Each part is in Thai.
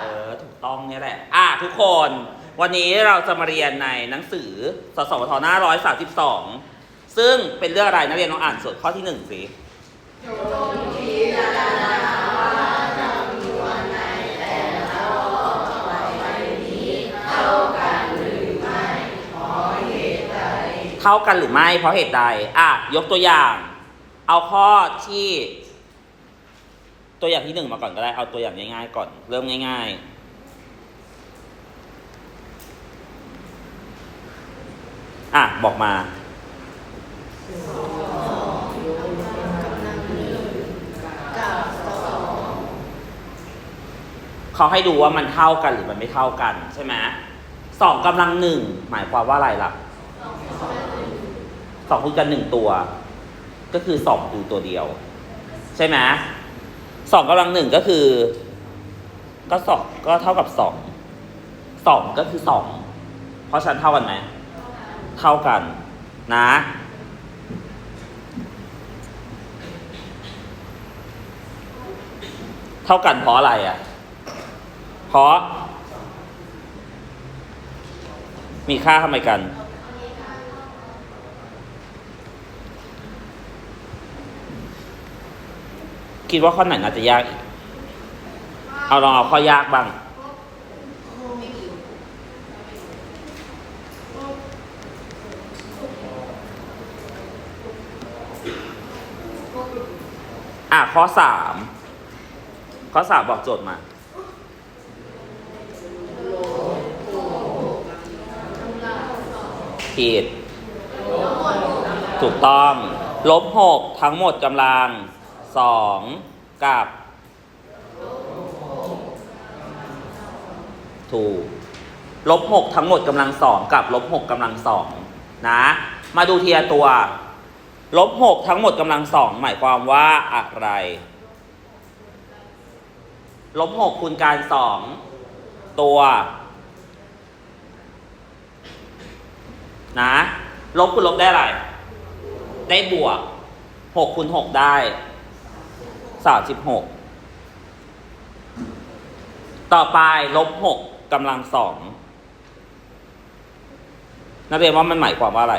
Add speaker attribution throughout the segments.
Speaker 1: เออถูกต้องเนี่ยแหละ อะทุกคน วันนี้เราจะมาเรียนในหนังสือสสวทหน้า132ซึ่งเป็นเรื่องอะไรนักเรียนลองอ่านส่วนข้อที่หนึ่งสิเท่ากันหรือไม่เพราะเหตุใด อะ ยกตัวอย่าง เอาข้อที่ ตัวอย่างที่หนึ่งมาก่อนก็ได้ เอาตัวอย่างง่ายๆก่อน เริ่มง่าย ๆอะ บอกมา เขาให้ดูว่ามันเท่ากันหรือมันไม่เท่ากันใช่ไหมสองกำลังหนึ่งหมายความว่าอะไรล่ะสองคูณกันหนึ่งตัว ก็คือสองคูณตัวเดียว ใช่ไหม สองกำลังหนึ่งก็คือ ก็สองก็เท่ากับสองสองก็คือสองเพราะฉะนันเท่ากันไหมเท่ากันนะ เท่ากันเพราะอะไรอะ เพราะ มีค่าทำไมกัน คิดว่าข้อไหนน่าจะยากอีกเอาลองเอาข้อยากบ้าง อะข้อสามข้อสามบอกโจทย์มาผิดถูกต้อง ลบหกทั้งหมดกำลัง สองกับถูกลบหกทั้งหมดกำลังสองกับลบหกกำลังสองนะ มาดูเทีละตัว ลบหกทั้งหมดกำลังสองหมายความว่าอะไร ลบหกคูณการสองตัวนะ ลบคูณลบได้อะไร ได้บวกหกคูณหกได้ สามสิบหกต่อไปลบหกกำลังสองนักเรียนว่ามันหมายความว่าอะไร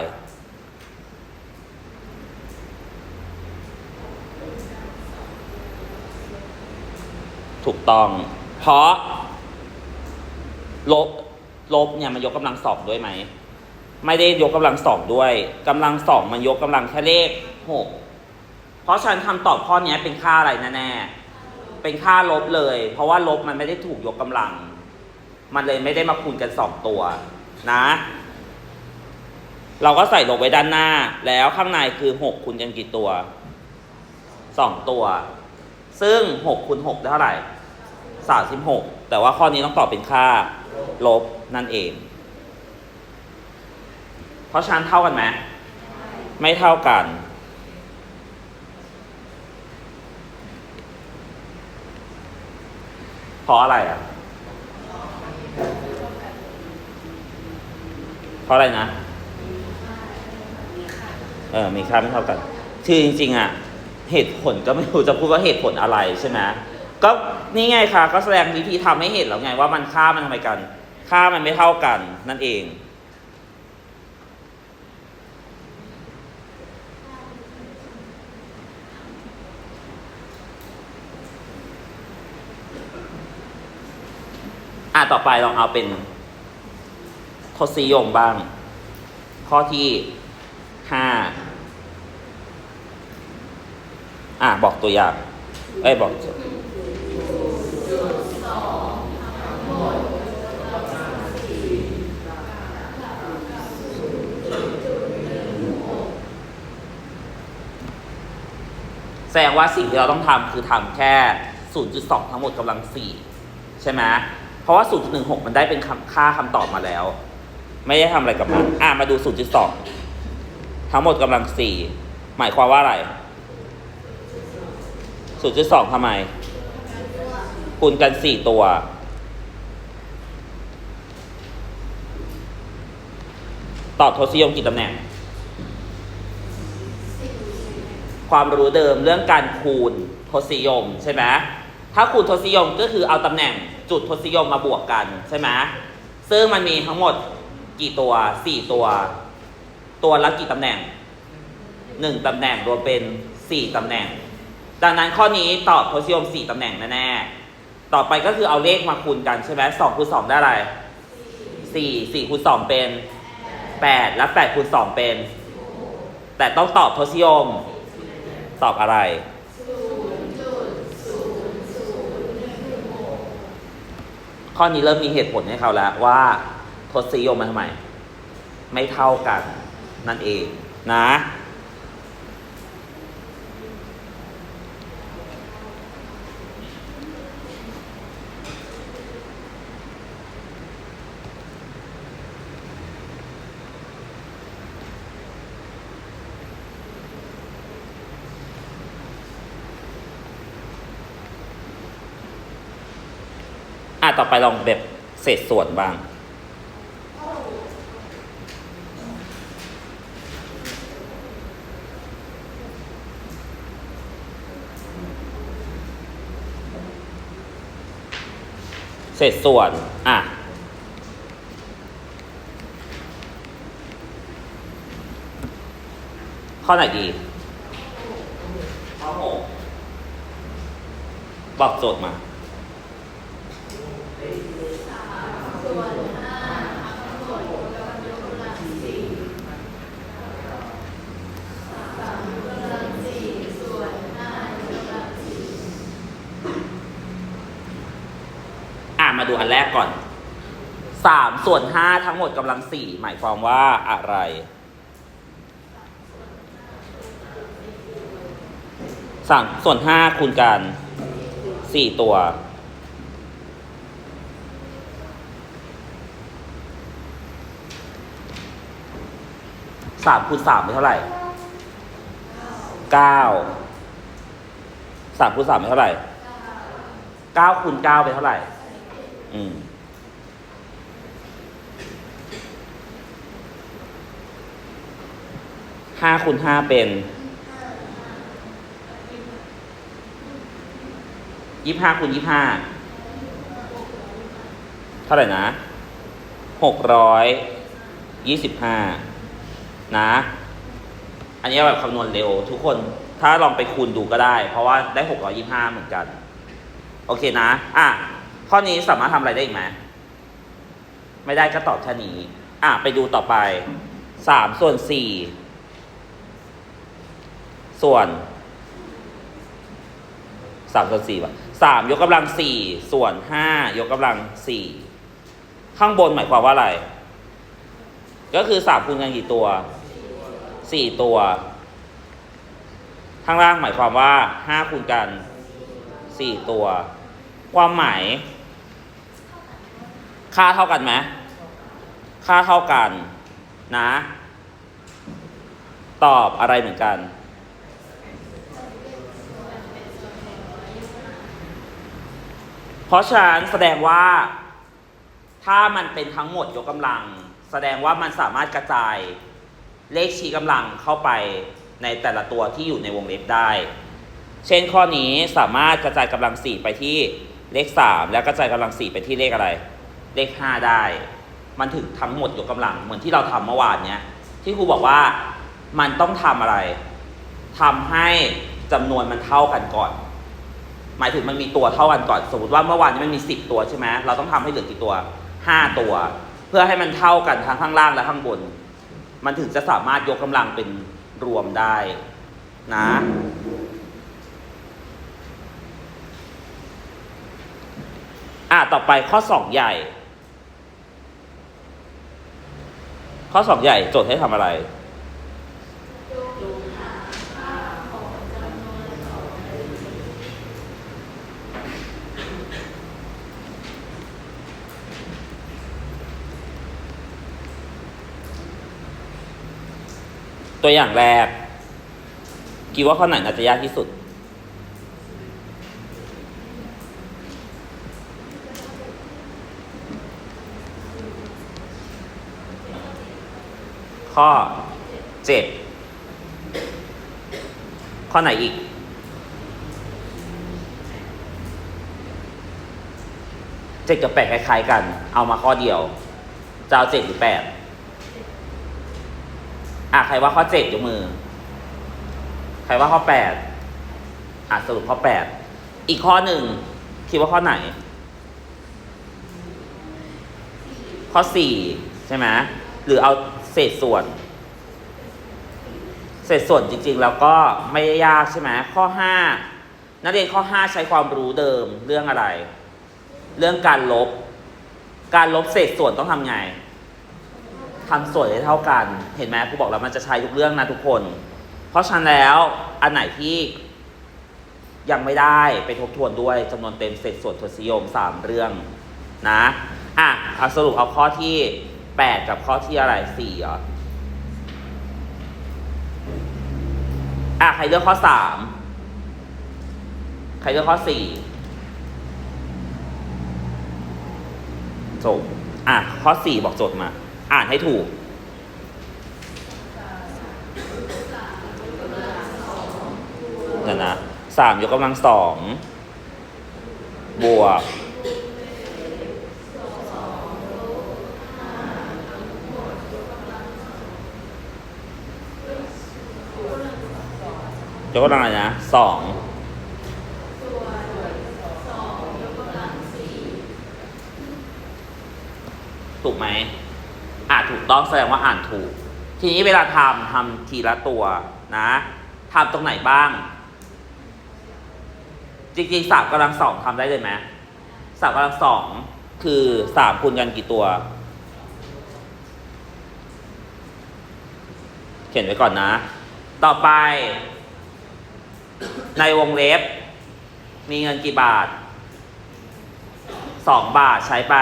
Speaker 1: ถูกต้อง เพราะ ลบ ลบเนี่ยมันยกกำลังสองด้วยไหม ไม่ได้ยกกำลังสองด้วยกำลังสองมันยกกำลังแค่เลขหก เพราะฉันคำตอบข้อนี้เป็นค่าอะไรแน่ๆ เป็นค่าลบเลย เพราะว่าลบมันไม่ได้ถูกยกกำลัง มันเลยไม่ได้มาคูณกันสองตัวนะ เราก็ใส่ลบไว้ด้านหน้า แล้วข้างในคือหกคูณกันกี่ตัวสองตัว ซึ่งหกคูณหกได้เท่าไหร่สามสิบหกแต่ว่าข้อนี้ต้องตอบเป็นค่าลบนั่นเอง เพราะฉะนั้นเท่ากันไหมไม่เท่ากัน เพราะอะไรอะ เพราะอะไรนะ เออ มีค่าไม่เท่ากัน คือจริง ๆ อะ เหตุผลก็ไม่รู้จะพูดว่าเหตุผลอะไรใช่ไหมก็นี่ไงคะก็แสดงวิธีทำให้เห็นแล้วไงว่ามันค่ามันทำไมกัน ค่ามันไม่เท่ากันนั่นเอง ต่อไปลองเอาเป็นทศนิยมบ้าง ข้อที่ห้าอะ บอกตัวอย่าง เอ้ย บอกแสดงว่าสิ่งที่เราต้องทำคือทำแค่ 0.2 ทั้งหมดกำลัง 4 ใช่ไหม เพราะว่า 0.16 มันได้เป็นค่าคำตอบมาแล้ว ไม่ได้ทำอะไรกับมัน อะมาดู 0.2 ทั้งหมดกำลัง 4 หมายความว่าอะไร 0.2ทำไม คูณกัน 4 ตัว ตอบทศนิยมกี่ตำแหน่งคความรู้เดิมเรื่องการคูณทศนิยมใช่ไหม ถ้าคูณทศนิยมก็คือเอาตำแหน่ง จุดทศนิยมมาบวกกันใช่ไหมซึ่งมันมีทั้งหมดกี่ตัวสี่ตัว ตัวละกี่ตำแหน่งหนึ่งตำแหน่งรวมเป็นสี่ตำแหน่ง ดังนั้นข้อนี้ตอบทศนิยมสี่ตำแหน่งแน่ๆต่อไปก็คือเอาเลขมาคูณกันใช่ไหมสองคูณสองได้อะไรสี่สี่คูณสองเป็นแปดและแปดคูณสองเป็น แต่ต้องตอบทศนิยม ตอบอะไร ข้อนี้เริ่มมีเหตุผลให้เขาแล้วว่าทศนิยมมาทำไม ไม่เท่ากันนั่นเองนะ อะต่อไปลองแบบเศษส่วนบ้าง เศษส่วน อะข้อไหนดีข้อหกบอกโจทย์มาอ่ามา ดูอันแรกก่อนสามส่วนห้าทั้งหมดกำลังสี่หมายความว่าอะไร สามส่วนห้าคูณกันสี่ตัว สามคูณสามเป็นเท่าไหร่เก้าสามคูณสามเป็นเท่าไหร่เก้าคูณเก้าเป็นเท่าไหร่ อืมห้าคูณห้าเป็นยี่ห้าคูณยี่ห้าเท่าไหร่นะหกร้อยยี่สิบห้านะ อันนี้แบบคำนวณเร็วทุกคนถ้าลองไปคูณดูก็ได้ เพราะว่าได้หกร้อยี่ห้าเหมือนกัน โอเคนะ อะ ข้อนี้สามารถทำอะไรได้อีกไหมไม่ได้ก็ตอบแค่นี้ อะ ไปดูต่อไปสามส่วนสี่ส่วนสามส่วนสี่วะสามยกกำลังสี่ส่วนห้ายกกำลังสี่ข้างบนหมายความว่าอะไร ก็คือสามคูณกันกี่ตัวสี่ตัว ข้างล่างหมายความว่าห้าคูณกันสี่ตัว ความหมาย ค่าเท่ากันไหมค่าเท่ากันนะ ตอบอะไรเหมือนกัน เพราะฉะนั้นแสดงว่า ถ้ามันเป็นทั้งหมดยกกำลัง แสดงว่ามันสามารถกระจายเลขชี้กำลังเข้าไปในแต่ละตัวที่อยู่ในวงเล็บได้ เช่นข้อนี้สามารถกระจายกำลังสี่ไปที่เลขสามแล้วกระจายกำลังสี่ไปที่เลขอะไร เลขห้าได้ มันถึงทั้งหมดยกกำลังเหมือนที่เราทำเมื่อวานเนี้ยที่ครูบอกว่ามันต้องทำอะไรทำให้จำนวนมันเท่ากันก่อน หมายถึงมันมีตัวเท่ากันก่อน สมมติว่าเมื่อวานนี้มันมีสิบตัวใช่ไหมเราต้องทำให้เหลือกี่ตัวห้าตัว เพื่อให้มันเท่ากันทั้งข้างล่างและข้างบน มันถึงจะสามารถยกกำลังเป็นรวมได้นะอะต่อไปข้อสองใหญ่ ข้อสองใหญ่โจทย์ให้ทำอะไร ตัวอย่างแรกคิดว่าข้อไหนน่าจะยากที่สุด ข้อเจ็ดข้อไหนอีก เจ็ดกับแปดคล้ายๆกัน เอามาข้อเดียวจะเอาเจ็ดหรือแปดอะใครว่าข้อเจ็ดยกมือ ใครว่าข้อแปดอะสรุปข้อแปดอีกข้อหนึ่งคิดว่าข้อไหน ข้อสี่ใช่ไหมหรือเอา เศษส่วน เศษส่วนจริงๆ แล้วก็ไม่ยากใช่ไหมข้อห้านักเรียนข้อห้าใช้ความรู้เดิมเรื่องอะไร เรื่องการลบ การลบเศษส่วนต้องทำไงทำส่วนให้เท่ากัน เห็นไหมครูบอกแล้วมันจะใช้ทุกเรื่องนะทุกคน เพราะฉะนั้นแล้วอันไหนที่ยังไม่ได้ไปทบทวนด้วยจำนวนเต็มเศษส่วนทศนิยมสามเรื่องนะ อะเอาสรุปเอาข้อที่ แปดกับข้อที่อะไรสี่เหรอ อะ ใครเลือกข้อสามใครเลือกข้อสี่จบอะ ข้อสี่บอกโจทย์มา อ่านให้ถูก เดี๋ยวนะสามยกกำลังสองบวก ยกกำลังอะไรนะสองถูกไหมอ่าถูกต้องแสดงว่าอ่านถูก ทีนี้เวลาทำทำทีละตัวนะทำตรงไหนบ้าง จริงๆสามกำลังสองทำได้เลยไหมสามกำลังสองคือสามคูณกันกี่ตัว เขียนไว้ก่อนนะ ต่อไป ในวงเล็บ มีเงินกี่บาทสองบาทใช้ไป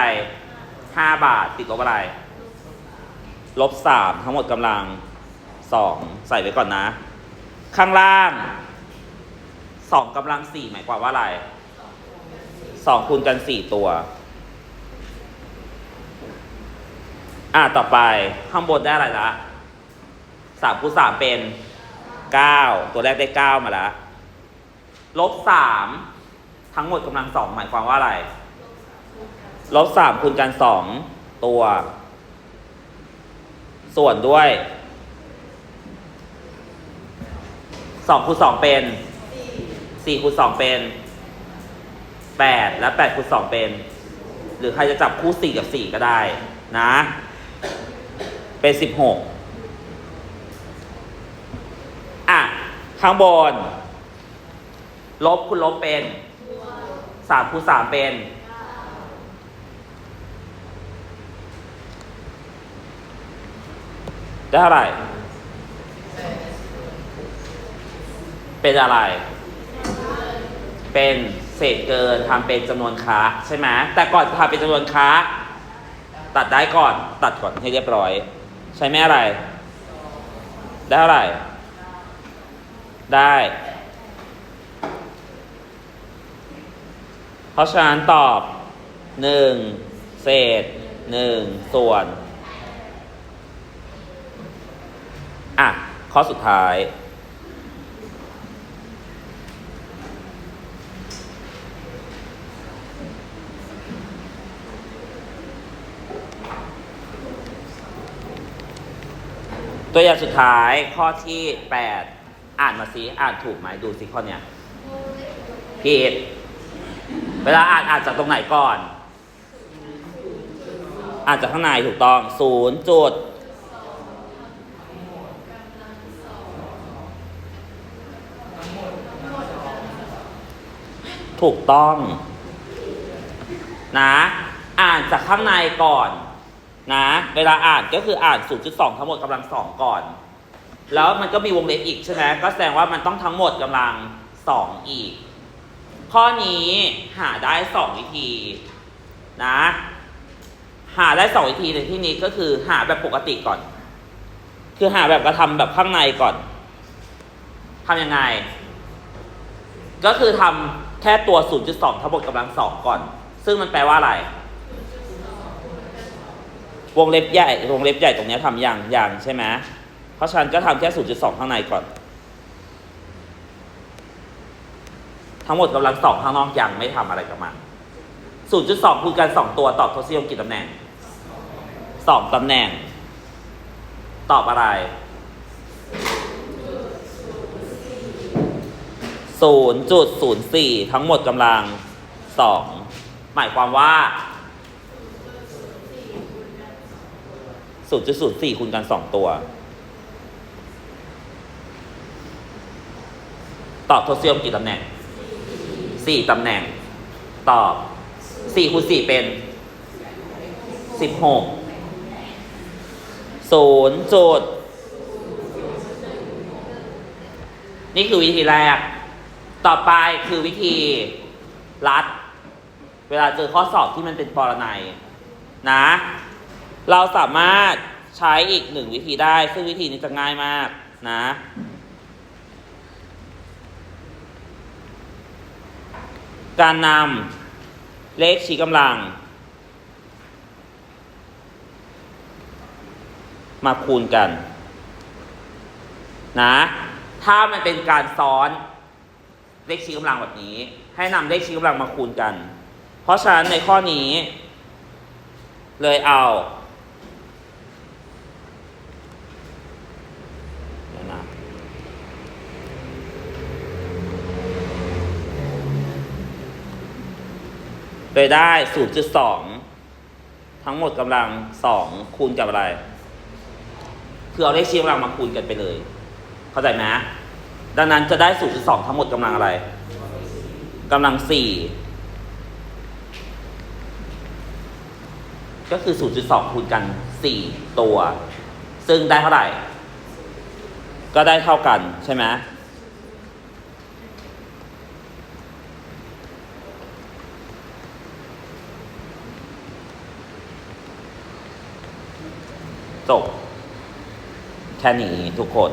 Speaker 1: ห้าบาทติดลบอะไร ลบสามทั้งหมดกำลังสองใส่ไว้ก่อนนะ ข้างล่างสองกำลังสี่หมายความว่าอะไรสองคูณกันสี่ตัว อ่าต่อไปข้างบนได้อะไรละสามคูณสามเป็น 9 ตัวแรกได้ 9 มาแล้วลบ3ทั้งหมดกำลังสองหมายความว่าอะไร ลบ3คูณกัน2ตัว ส่วนด้วย2คูณ2เป็น4คูณ2เป็น 8 และ8คูณ2เป็น หรือใครจะจับคู่ 4 กับ 4 ก็ได้นะ เป็น 16 ข้างบน ลบคูณลบเป็นสามคูณสามเป็นได้เท่าไหร่ เป็นอะไร เป็นเศษเกินทำเป็นจำนวนค้าใช่ไหมแต่ก่อนจะทำเป็นจำนวนค้า ตัดได้ก่อน ตัดก่อนให้เรียบร้อย ใช้แม่อะไร ได้เท่าไหร่ ได้ เพราะฉะนั้นตอบหนึ่งเศษหนึ่งส่วน อะ ข้อสุดท้าย ตัวอย่างสุดท้ายข้อที่ 8 อ่านมาสิอ่านถูกไหมดูสิข้อเนี้ยผิดเวลาอ่านอ่านจากตรงไหนก่อน อ่านจากข้างในถูกต้องศูนย์จุดถูกต้อง นะ อ่านจากข้างในก่อน นะ เวลาอ่านก็คืออ่าน 0.2 ทั้งหมดกำลังสองก่อน แล้วมันก็มีวงเล็บอีกใช่ไหมก็แสดงว่ามันต้องทั้งหมดกำลังสองอีก ข้อนี้หาได้สองวิธีนะหาได้สองวิธีในที่นี้ก็คือหาแบบปกติก่อน คือหาแบบกระทำแบบข้างในก่อนทำยังไง ก็คือทำแค่ตัว 0.2ทั้งหมดกำลังสองก่อน ซึ่งมันแปลว่าอะไร วงเล็บใหญ่ วงเล็บใหญ่ตรงนี้ทำอย่างอย่างใช่ไหม ราะฉะนันก็ทำแค่ 0.2 ข้างในก่อน ทั้งหมดกำลังสองข้างนอกยังไม่ทำอะไรกับมันศูนจุดสองคูณกันสองตัวตอบทศนิยมกี่ตำแหน่งสองตำแหน่ง ตอบอะไรศูนย์จุดศูนย์สี่ทั้งหมดกำลังสองหมายความว่าศูนย์จุดศูนย์สี่คูณกันสองตัว ตอบทศนิยมกี่ตำแหน่งสี่ตำแหน่ง ตอบสี่คูณสี่เป็นสิบหกศูนย์จุดนี่คือวิธีแรก ต่อไปคือวิธีรัด เวลาเจอข้อสอบที่มันเป็นปรนัยนะ เราสามารถใช้อีกหนึ่งวิธีได้ ซึ่งวิธีนี้จะง่ายมากนะ การนำเลขชี้กำลัง มาคูณกัน นะ ถ้ามันเป็นการซ้อนเลขชี้กำลังแบบนี้ ให้นำเลขชี้กำลังมาคูณกัน เพราะฉะนั้นในข้อนี้ เลยเอาเดี๋ยวนะ โดยได้ 0.2 ทั้งหมดกำลัง 2 คูณกับอะไร คือเอาเลขชี้กำลังมาคูณกันไปเลย เข้าใจไหมดังนั้นจะได้ 0.2 ทั้งหมดกำลังอะไรกำลัง 4 ก็คือ 0.2 คูณกัน 4 ตัว ซึ่งได้เท่าไหร่ ก็ได้เท่ากันใช่ไหม ตก แค่นี้ทุกคน